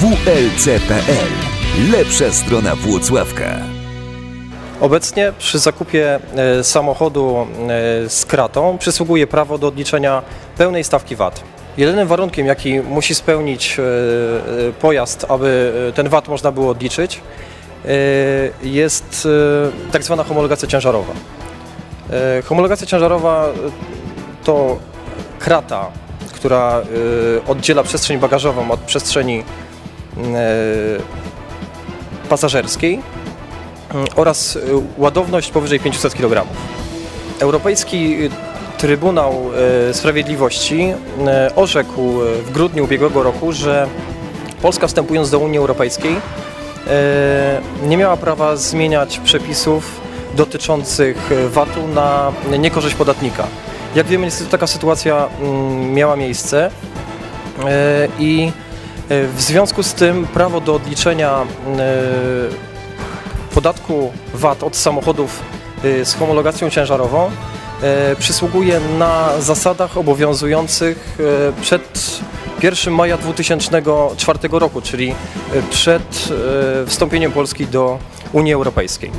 WLC.pl. Lepsza strona Włocławka. Obecnie przy zakupie e, samochodu e, z kratą przysługuje prawo do odliczenia pełnej stawki VAT. Jedynym warunkiem, jaki musi spełnić e, pojazd, aby ten VAT można było odliczyć, jest tak zwana homologacja ciężarowa. Homologacja ciężarowa to krata, która oddziela przestrzeń bagażową od przestrzeni pasażerskiej oraz y, ładowność powyżej 500 kg. Europejski y, Trybunał Sprawiedliwości orzekł w grudniu ubiegłego roku, że Polska wstępując do Unii Europejskiej nie miała prawa zmieniać przepisów dotyczących VAT-u na niekorzyść podatnika. Jak wiemy, niestety taka sytuacja mm, miała miejsce i w związku z tym prawo do odliczenia y, podatku VAT od samochodów y, z homologacją ciężarową przysługuje na zasadach obowiązujących przed 1 maja 2004 roku, czyli przed wstąpieniem Polski do Unii Europejskiej.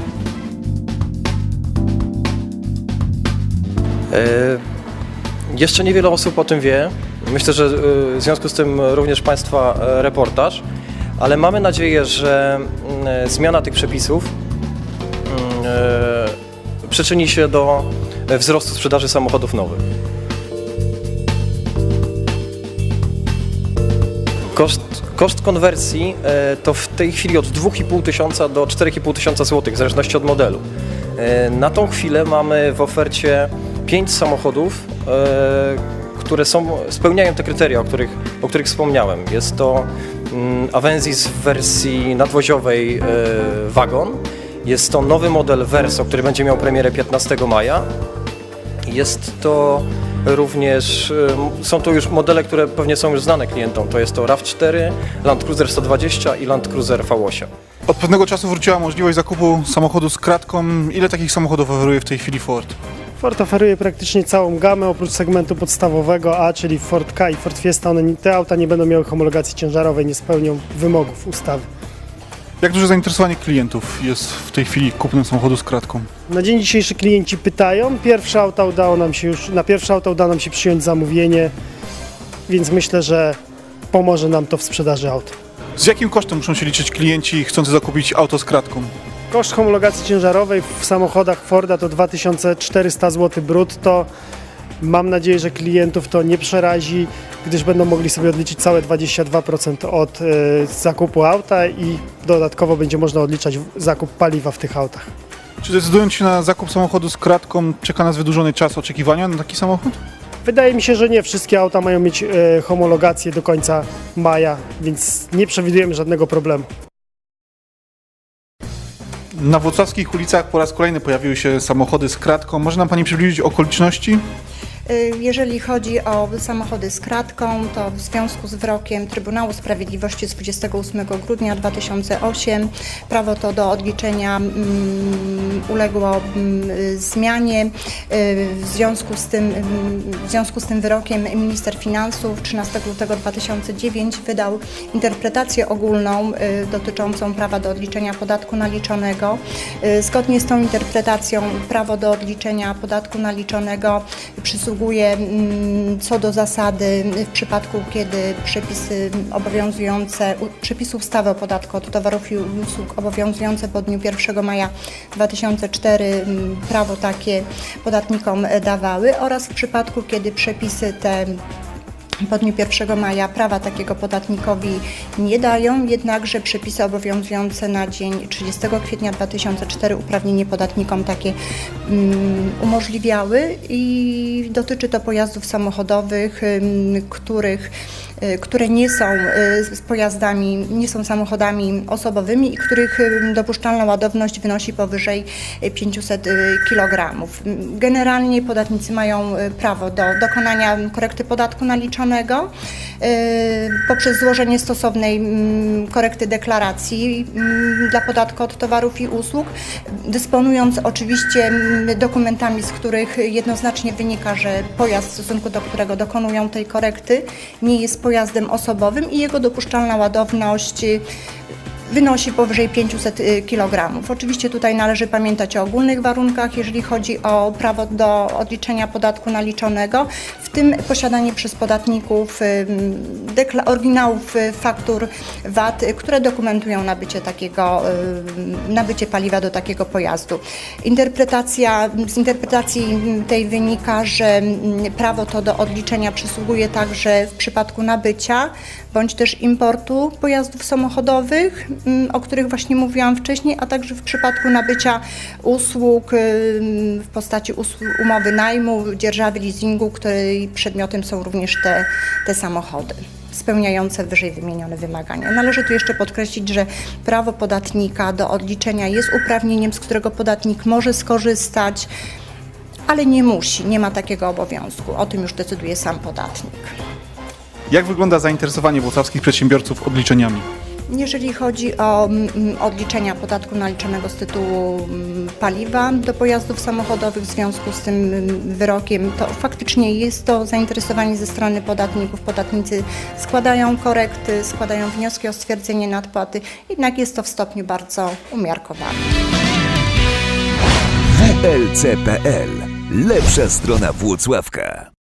Jeszcze niewiele osób o tym wie. Myślę, że y, w związku z tym również Państwa e, reportaż, ale mamy nadzieję, że mm, zmiana tych przepisów mm, e, przyczyni się do wzrostu sprzedaży samochodów nowych. Koszt, koszt konwersji e, to w tej chwili od 2,5 tysiąca do 4,5 tysiąca złotych, w zależności od modelu. Na tą chwilę mamy w ofercie 5 samochodów, które są, spełniają te kryteria, o których, o których wspomniałem. Jest to mm, Avensis w wersji nadwoziowej e, Wagon, jest to nowy model Verso, który będzie miał premierę 15 maja, jest to również, y, są to już modele, które pewnie są już znane klientom. To jest to RAV4, Land Cruiser 120 i Land Cruiser V8. Od pewnego czasu wróciła możliwość zakupu samochodu z kratką. Ile takich samochodów oferuje w tej chwili Ford? Ford oferuje praktycznie całą gamę oprócz segmentu podstawowego A, czyli Ford K i Ford Fiesta. One, te auta nie będą miały homologacji ciężarowej, nie spełnią wymogów ustawy. Jak duże zainteresowanie klientów jest w tej chwili kupnem samochodu z kratką? Na dzień dzisiejszy klienci pytają. Pierwsze auta udało nam się już, na pierwsze auto udało nam się przyjąć zamówienie, więc myślę, że pomoże nam to w sprzedaży aut. Z jakim kosztem muszą się liczyć klienci chcący zakupić auto z kratką? Koszt homologacji ciężarowej w samochodach Forda to 2400 zł brutto. Mam nadzieję, że klientów to nie przerazi, gdyż będą mogli sobie odliczyć całe 22% od e, zakupu auta i dodatkowo będzie można odliczać zakup paliwa w tych autach. Czy decydując się na zakup samochodu z kratką, czeka nas wydłużony czas oczekiwania na taki samochód? Wydaje mi się, że nie wszystkie auta mają mieć e, homologację do końca maja, więc nie przewidujemy żadnego problemu. Na włocławskich ulicach po raz kolejny pojawiły się samochody z kratką. Może nam Pani przybliżyć okoliczności? Y, Jeżeli chodzi o samochody z kratką, to w związku z wyrokiem Trybunału Sprawiedliwości z 28 grudnia 2008 prawo to do odliczenia mm, uległo mm, zmianie. Y, W związku, z tym, mm, w związku z tym wyrokiem minister finansów 13 lutego 2009 wydał interpretację ogólną y, dotyczącą prawa do odliczenia podatku naliczonego. Zgodnie z tą interpretacją prawo do odliczenia podatku naliczonego przysługuje mm, co do zasady w przypadku, kiedy przepisy obowiązujące, przepisy ustawy o podatku od towarów i usług obowiązujące po dniu 1 maja 2004 mm, prawo takie podatnikom dawały oraz w przypadku, kiedy przepisy te po dniu 1 maja prawa takiego podatnikowi nie dają, jednakże przepisy obowiązujące na dzień 30 kwietnia 2004 uprawnienie podatnikom takie mm, umożliwiały i dotyczy to pojazdów samochodowych, ym, których y, które nie są y, pojazdami, nie są samochodami osobowymi i których ym, dopuszczalna ładowność wynosi powyżej y, 500 kg. Generalnie podatnicy mają y, prawo do dokonania korekty podatku naliczonego y, poprzez złożenie stosownej mm, korekty deklaracji mm, dla podatku od towarów i usług, dysponując oczywiście mm, dokumentami, z których jednoznacznie wynika, że pojazd, w stosunku do którego dokonują tej korekty, nie jest pojazdem osobowym i jego dopuszczalna ładowność y, wynosi powyżej 500 kg. Oczywiście tutaj należy pamiętać o ogólnych warunkach, jeżeli chodzi o prawo do odliczenia podatku naliczonego, w tym posiadanie przez podatników dekla- oryginałów y, faktur VAT, y, które dokumentują nabycie takiego, nabycie paliwa do takiego pojazdu. Interpretacja, z interpretacji tej wynika, że prawo to do odliczenia przysługuje także w przypadku nabycia bądź też importu pojazdów samochodowych, o których właśnie mówiłam wcześniej, a także w przypadku nabycia usług w postaci usług, umowy najmu, dzierżawy leasingu, której przedmiotem są również te, te samochody spełniające wyżej wymienione wymagania. Należy tu jeszcze podkreślić, że prawo podatnika do odliczenia jest uprawnieniem, z którego podatnik może skorzystać, ale nie musi, nie ma takiego obowiązku. O tym już decyduje sam podatnik. Jak wygląda zainteresowanie włocławskich przedsiębiorców odliczeniami? Jeżeli chodzi o mm, odliczenia podatku naliczonego z tytułu mm, paliwa do pojazdów samochodowych w związku z tym mm, wyrokiem, to faktycznie jest to zainteresowanie ze strony podatników. Podatnicy składają korekty, składają wnioski o stwierdzenie nadpłaty, jednak jest to w stopniu bardzo umiarkowanym. WLC.pl Lepsza strona Włocławka.